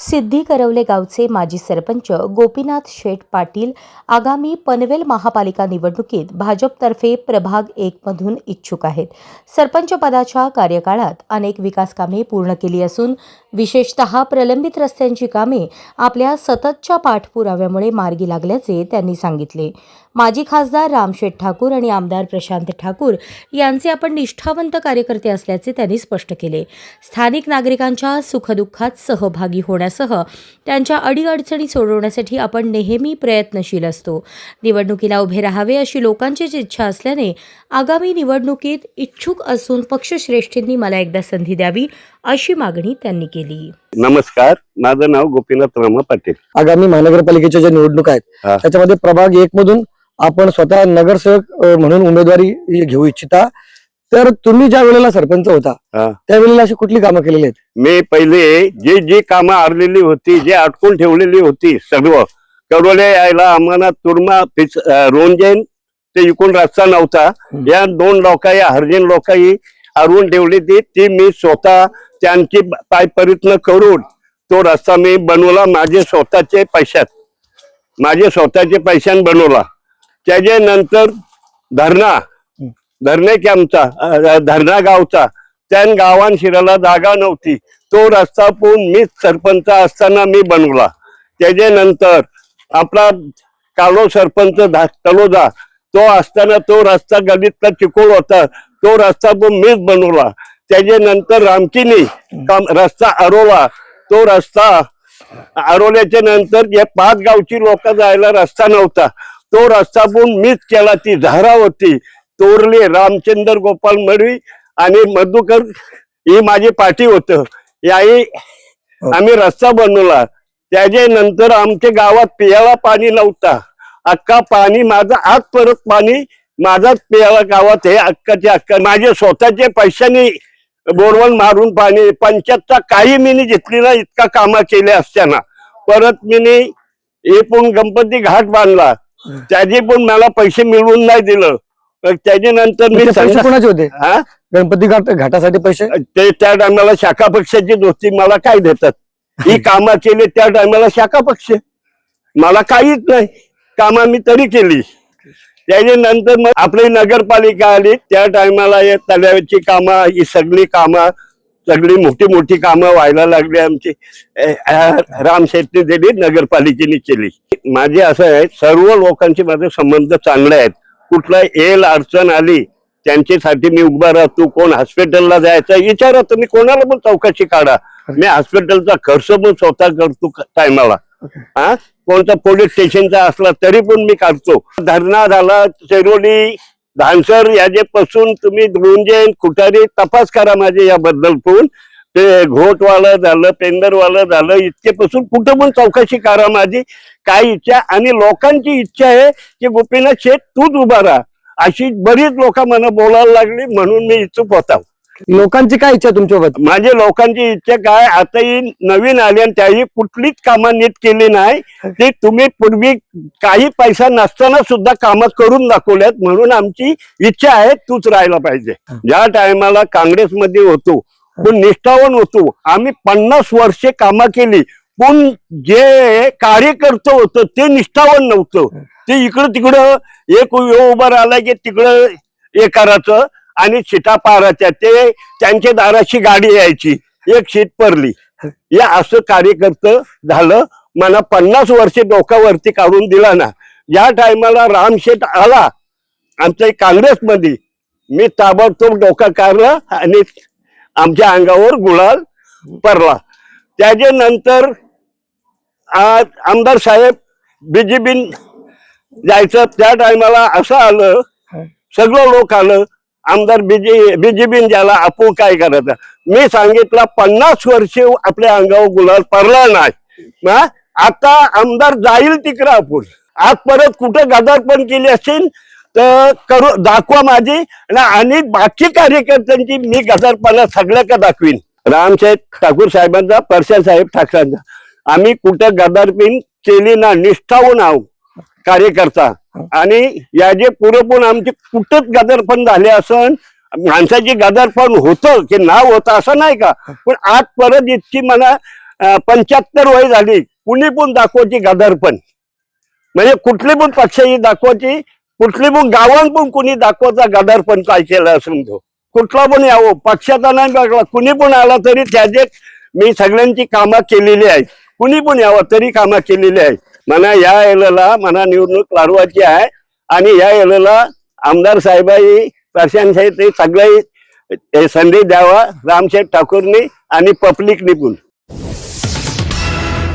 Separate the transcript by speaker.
Speaker 1: सिद्धी करवले गावचे माजी सरपंच गोपीनाथ शेठ पाटील आगामी पनवेल महापालिका निवडणुकीत भाजपतर्फे प्रभाग एक मधून इच्छुक आहेत. सरपंच पदाच्या कार्यकाळात अनेक विकास कामे पूर्ण केली असून विशेषतः प्रलंबित रस्त्यांची कामे आपल्या सततच्या पाठपुराव्यामुळे मार्गी लागल्याचे त्यांनी सांगितले. माजी खासदार रामशेठ ठाकूर आणि आमदार प्रशांत ठाकूर यांचे आपण निष्ठावंत कार्यकर्ते असल्याचे त्यांनी स्पष्ट केले. स्थानिक नागरिकांच्या सुखदुःखात सहभागी होण्यासह त्यांच्या अडीअडचणी सोडवण्यासाठी आपण नेहमी प्रयत्नशील असतो. निवडणुकीला उभे राहावे अशी लोकांचीच इच्छा असल्याने आगामी निवडणुकीत इच्छुक असून पक्षश्रेष्ठींनी मला एकदा संधी द्यावी अशी मागणी त्यांनी केली.
Speaker 2: नमस्कार माझं नाव गोपीनाथ रामा पाटील
Speaker 3: आगामी महानगरपालिकेच्या ज्या निवडणुका
Speaker 2: हा.
Speaker 3: आहेत त्याच्यामध्ये प्रभाग एक मधून आपण स्वतः नगरसेवक अ, म्हणून उमेदवारी घेऊ इच्छिता तर तुम्ही ज्या वेळेला सरपंच होता
Speaker 2: हा.
Speaker 3: त्यावेळेला अशी कुठली कामं केलेली आहेत
Speaker 2: मी पहिले जी जी कामं आरलेली होती जे अटकून ठेवलेली होती सर्व करोले यायला आम्हाला तुरमा अं, रोंजेन ते इकून रस्ता नव्हता. या दोन लोकाही हरजेन लोकाही अरवून ठेवली ती ती मी स्वतः त्यांची पाय प्रयत्न करून तो रस्ता मी बनवला माझे स्वतःचे पैशात. माझे स्वतःचे पैशान बनवला. त्याच्यानंतर धरणा धरणे कॅम्पचा धरणा गावचा. त्या गावान शिराला जागा नव्हती. तो रस्ता पण मीच सरपंच असताना मी बनवला. त्याच्यानंतर आपला कालो सरपंच धा- तलोजा तो असताना तो रस्ता गलितला चिकोळ होता. तो रस्ता पण मीच बनवला. त्याच्यानंतर रामकिनी काम रस्ता अरोला. तो रस्ता अरोल्याच्या नंतर जे पाच गावची लोक जायला रस्ता नव्हता. तो रस्ता पण मीच केला. ती झारा होती. तोरले रामचंद्र गोपाल मडवी आणि मधुकर ही माझी पाठी होत. याही आम्ही रस्ता बनवला. त्याच्या नंतर आमच्या गावात पियाला पाणी नव्हता. अख्खा पाणी माझं आज परत पाणी माझाच पियाला गावात हे अक्काचे अक्का माझे स्वतःचे पैशाने बोरवण मारून पाणी पंचायतचा काही मिनी घेतलेला इतका कामा केल्या असताना. परत मिनी हे पण गणपती घाट बांधला. त्याचे पण मला पैसे मिळवून नाही दिलं. तर त्याच्यानंतर मी
Speaker 3: कोणाचे होते?
Speaker 2: हा?
Speaker 3: गणपती घाट घाटासाठी पैसे?
Speaker 2: ते त्या टायमाला शाखा पक्षाची दोस्ती मला काय देतात? ही कामं केली त्या टायमाला शाखा पक्ष. मला काहीच नाही. कामं मी तरी केली. त्याच्यानंतर मग आपली नगरपालिका आली. त्या टायमाला या तलावाची कामं ही सगळी कामं सगळी मोठी मोठी कामं व्हायला लागली आमची. राम शेट्टी दिली नगरपालिकेने केली. माझे असं आहे सर्व लोकांचे माझे संबंध चांगले आहेत. कुठला येल अडचण आली त्यांच्यासाठी मी उभा राहतो कोण हॉस्पिटलला जायचं विचारा तुम्ही कोणाला पण चौकशी काढा. मी हॉस्पिटलचा खर्च पण स्वतः करतो टायमाला. हा? कोणता पोलीस स्टेशनचा असला तरी पण मी काढतो. धरणा झाला चेरोली धानसर याच्यापासून तुम्ही गुंजेन कुठारी तपास करा माझे याबद्दल पण ते घोटवालं झालं पेंदरवालं झालं इतकेपासून कुठं पण चौकशी करा माझी. काय इच्छा? आणि लोकांची इच्छा आहे की गोपीनाथ शेठ तूच उभा राहा. अशी बरीच लोक मला बोलायला लागली म्हणून मी इच्छुक होता.
Speaker 3: लोकांची काय इच्छा आहे तुमच्यासोबत
Speaker 2: लोकांची इच्छा काय आता ही नवीन आली आणि त्याही कुठलीच कामं नीट केली नाही. ते तुम्ही पूर्वी काही पैसा नसताना सुद्धा कामं करून दाखवल्यात. म्हणून आमची इच्छा आहे तूच राहायला पाहिजे. ज्या टायमाला काँग्रेसमध्ये होतो पण निष्ठावान होतो आम्ही पन्नास वर्षे कामं केली. पण जे कार्यकर्ते होतं ते निष्ठावान नव्हतं. ते इकडं तिकडं एक उभं राहिला की तिकडं हे करायचं आणि शिटा पाराच्या ते त्यांच्या दाराची गाडी यायची. एक शीट पडली. या असं कार्यकर्त झालं. मला पन्नास वर्षे डोक्यावरती काढून दिला ना. या टायमाला रामशेठ आला. आमच्या काँग्रेसमध्ये. मी ताबडतोब डोका काढला आणि आमच्या अंगावर गुलाल पडला. त्याच्यानंतर आज आमदार साहेब बीजेपी जायचं. त्या टायमाला असं आलं. सगळं लोक आलं. आमदार बीजे बीजेपी ज्याला आपू काय करायचं मी सांगितलं पन्नास वर्ष आपल्या अंगावर गुलाल पडला नाही. हा? आता आमदार जाईल तिकडं आपण आज परत कुठं गदारपण केली असेल तर करू दाखवा माझी. आणि- बाकी कार्यकर्त्यांची मी गदारपणा सगळ्या का दाखवीन? रामसाहेब ठाकूर साहेबांचा परशा साहेब ठाकरांचा. आम्ही कुठं गदारपीन केली ना निष्ठावून आहोत कार्यकर्ता. आणि याचे पुरेपूर आमचे कुठंच गदरपण झाले असन माणसाची गादरपण होतं की नाव होतं असं नाही का? पण आज परत इतकी मला पंच्याहत्तर वय झाली कुणी पण दाखवायची गादरपण. म्हणजे कुठली पण पक्षाची दाखवायची कुठली पण गावात पण कुणी दाखवायचा गादरपण काय केलं असून तो. कुठला पण यावं पक्षाचा नाही बघला कुणी पण आला तरी त्याचे मी सगळ्यांची कामं केलेली आहेत. कुणी पण यावं तरी कामं केलेली आहेत. म्हणा या एलला म्हणा निवडणूक लढवायची आहे. आणि या एलला आमदार साहेबाई प्रशांत साहेब ते सगळे संधी द्यावा रामसाहेब ठाकूरनी आणि पब्लिकनी पण.